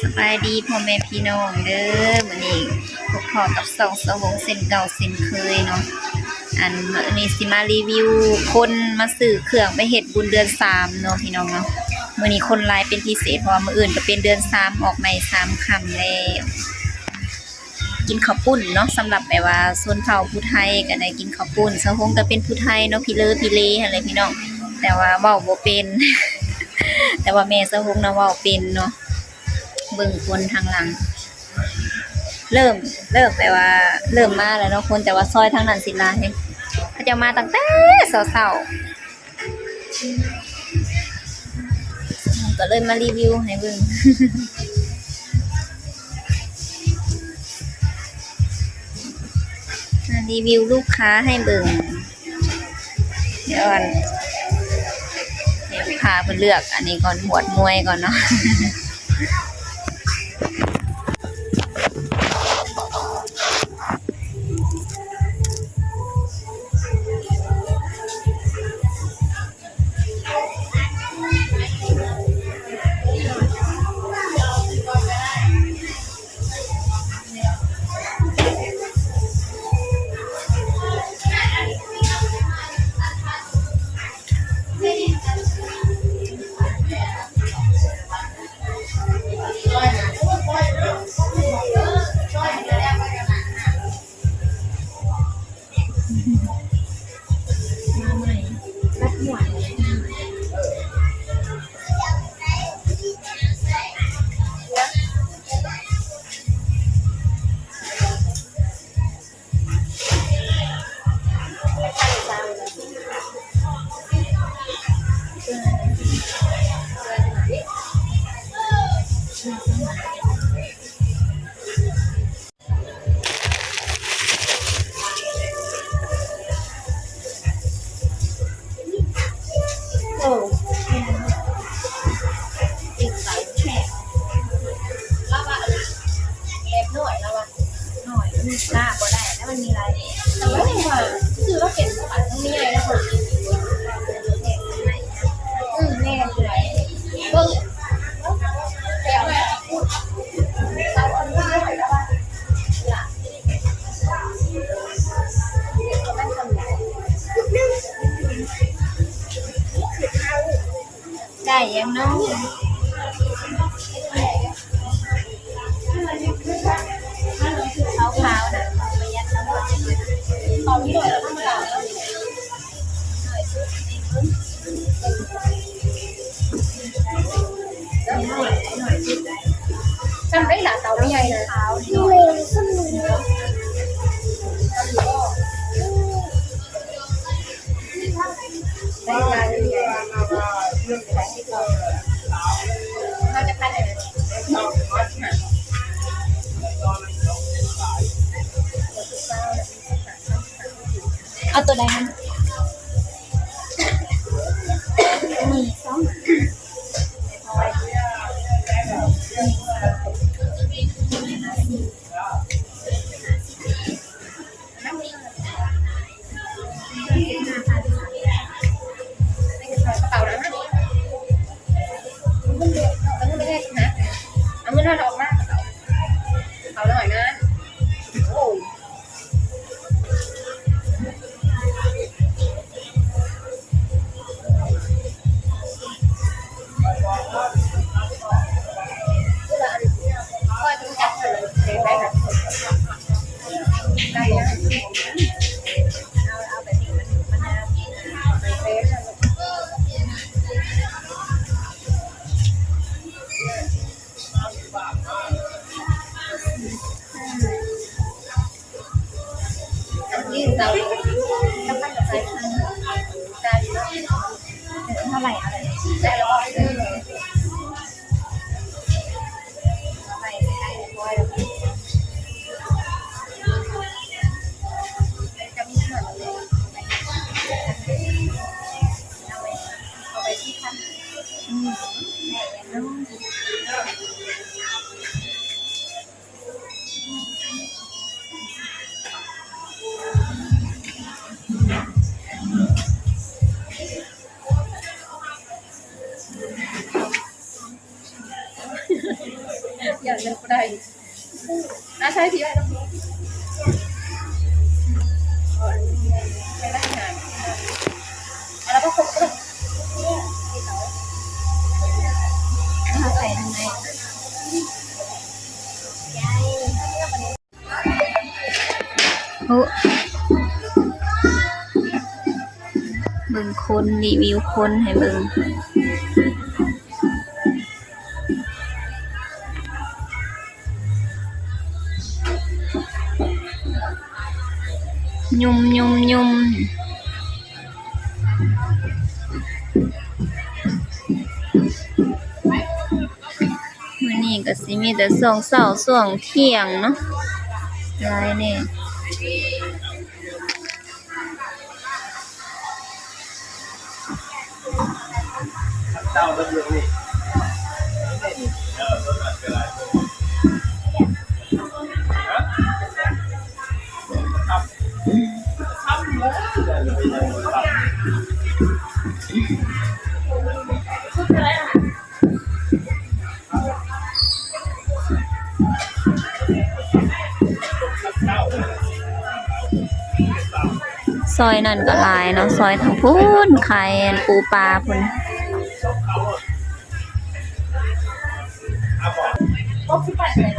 สบายดีพ่อแม่พี่น้องเด้อมื้อนี้พบพอกับสองสวงเส้นเก่าเส้นเคยเนาะอันมื้อนี้สิมารีวิวคนมาซื้อเครื่องไปเฮ็ดบุญเดือนสามเนาะพี่น้องเนาะมื้อนี้คนลายเป็นพิเศษเพราะมื้ออื่นก็เป็นเดือนสามออกใหม่สามคำแล้วกินข้าวปุ้นเนาะสำหรับแบบว่าชนเผ่าผู้ไทยก็ได้กินข้าวปุ้นสะฮงก็เป็นผู้ไทยเนาะพี่เลอพี่เลอะไรพี่น้องแต่ว่าเว้าบ่เป็น แต่ว่าแม่สะฮงนะเว้าเป็นเนาะ เบิ่งคนทางหลัง เริ่มเริ่มแปลว่า เริ่มมาแล้วเนาะคนแต่ว่าซอยทางนั้นสิลายเขาจะมาตั้งแต่เช้าๆก็เลยมารีวิวให้เบิ่งรีวิวลูกค้าให้เบิ่งเดี๋ยวก่อนให้ลูกค้าเพิ่นเลือกอันนี้ก่อนหวดมวยก่อนเนาะ ได้ยังเนาะขาวๆนะประหยัดน้ำ เอาตัวใดมันมีสองเต่าแล้วน ช่ที่ได้ต้องไม่ได้งานแล้วก็ครบเลยถ้าใส่ทางไหนโอ้เบิ่งคนรีวิวคนให้เบิ่ง ยุ่มยุ่มยุ่มวันนี้ก็สิมีแต่ส่วงเสาส่วงเที่ยงเนาะหลายเนี่ยเจ้าตำรวจนี่ ซอยนั่นก็หลายเนาะซอยทางพุ่นขายปูปลาพุ่นครบที่แปดเลย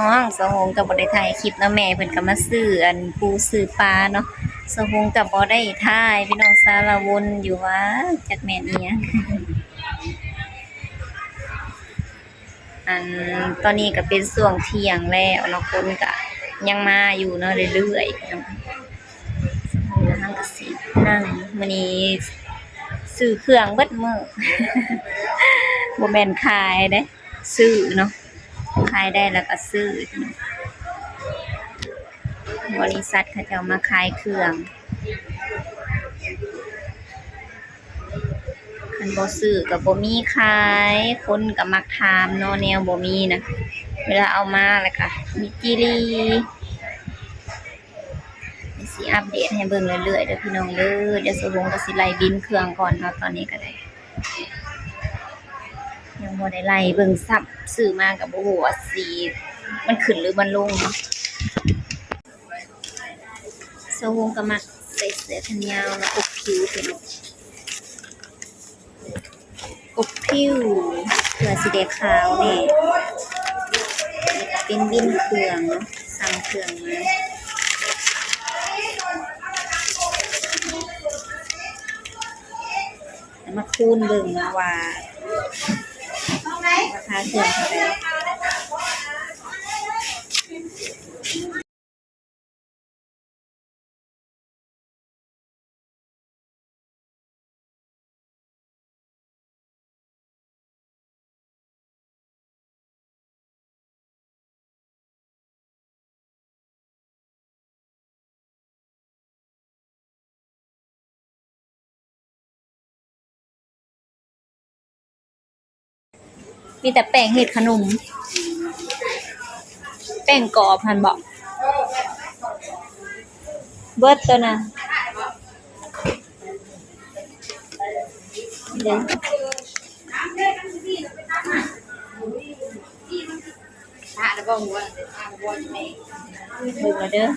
องสหงกับบ่ได้ถ่ายคลิปเนาะแม่เพิ่นก็มาซื้ออันปูซื้อปลาเนาะสหงกับบ่ได้ถ่ายพี่น้องสารวนอยู่ว่าจักแม่นอีหยังอันตอนนี้ก็เป็นช่วงเที่ยงแล้วเนาะคนก็ยังมาอยู่เนาะเรื่อยๆพี่น้องสหงกำลังก็สินั่งมื้อนี้ซื้อเครื่องเบิดมื้อบ่แม่นขายเด้ซื้อเนาะ ขายได้แล้วก็ซื้อ บริษัทเขาจะมาขายเครื่องคันบ่ซื้อกับบ่มีขายคนก็มักถามเนาะแนวบ่มีนะ เวลาเอามาแล้วก็มีกิรีสิอัปเดตให้เบิ่งเรื่อยๆเด้อพี่น้องเด้อเดี๋ยวสวงก็สิไล่บินเครื่องก่อนเนาะตอนนี้ก็ได้ บ่ได้ไล่เบิ่งซับซื้อมากับบ่ฮู้ว่าสีมันขึ้นหรือมันลงโซวงก็มักใส่เสื้อแขนยาวแล้วอบผิวพี่น้องอบผิวเพื่อสิได้ขาวแน่นี่ก็เป็นบินเครื่องเนาะสั่งเครื่องมาแล้วมาคูณเบิ่งนะว่า รา มีแต่แป้งเห็ดขนม แป้งกรอบพันบอก เบิร์ตตัวน่ะเดี๋ยวอะแล้วก็หัวอะหัวไม่เบิ่งแล้วเด้อ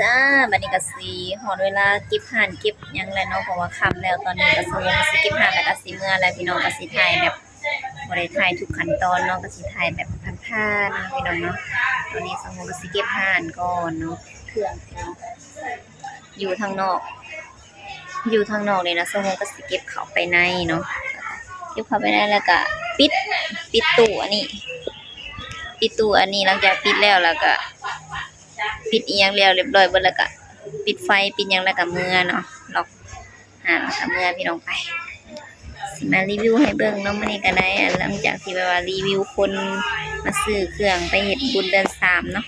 จ้าบัดนี้ก็สิฮอดเวลาเก็บห่านเก็บยังแล้วเนาะเพราะว่าคำแล้วตอนนี้ก็สวงสิเก็บห่านแล้วก็สิเมื่อแล้วพี่น้องก็สิถ่ายแบบบ่ได้ถ่ายทุกขั้นตอนเนาะก็สิถ่ายแบบผ่านๆพี่น้องเนาะตอนนี้สวงก็สิเก็บห่านก่อนเนาะเครื่องพี่น้องอยู่ทางนอก อยู่ทางนอกเลยนะสวงก็สิเก็บเข้าไปในเนาะเก็บเข้าไปในแล้วก็ปิดปิดตู้อันนี้ปิดตู้อันนี้หลังจากปิดแล้วแล้วก็ ปิดเอียงเรียวเรียบร้อยเบิดแล้วก็ปิดไฟปิดยังแล้วก็เมื่อเนาะล็อกหางแล้วก็เมื่อพี่น้องไป สิมารีวิวให้เบิ่งเนาะมื้อนี้ก็ได้อะหลังจากที่แบบว่ารีวิวคนมาซื้อเครื่องไปเฮ็ดบุญเดือนสามเนาะ